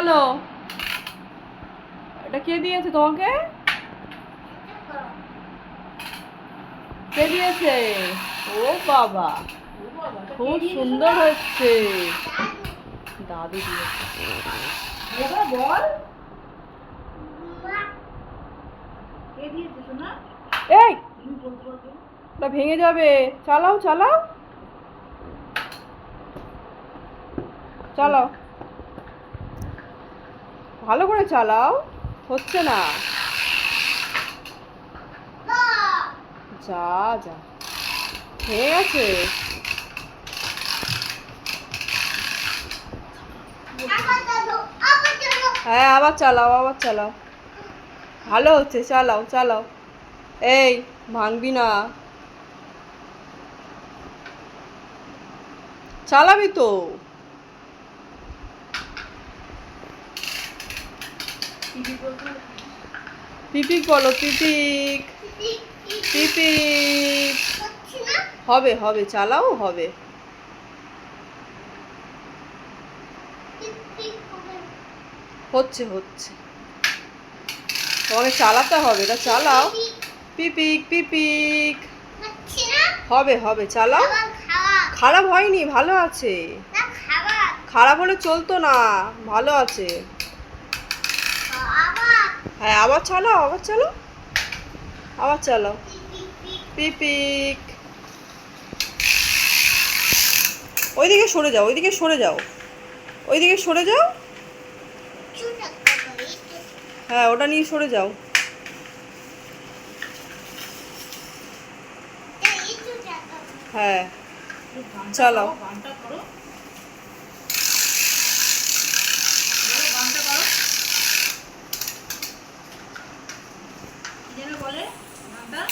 বলো। এটা কে দিয়েছে তোমাকে? কে দিয়েছে? ও বাবা খুব সুন্দর হচ্ছে দাদু দিয়েছে। বল। এই? ওটা ভেঙে যাবে। চালাও চালাও। চালাও। ভালো করে চালাও। হচ্ছে না। যা যা। ভেঙে গেছে। হ্যাঁ আবার চালাও আবার চালাও। ভালো হচ্ছে, চালাও চালাও। এই, ভাঙবি না। চালাবি তো। পিপিক বলো, পিপিক। পিপিক। হবে হবে, চালাও, হবে। হচ্ছে হচ্ছে। তোমাকে চালাতে হবে, এটা চালাও। পিপিক পিপিক। হবে হবে, চালাও। খারাপ হয়নি, ভালো আছে। খারাপ হলে চলতো না, ভালো আছে। হ্যাঁ আবার চালাও আবার চালাও। আবার চালাও। পিপিক ওইদিকে সরে যাও, ওইদিকে সরে যাও। ওইদিকে সরে যাও। হ্যাঁ ওটা নিয়ে সরে যাও। হ্যাঁ এই গানটা চালাও। করো, গানটা করো বলো, গানটা করো কি যেন বলে গানটা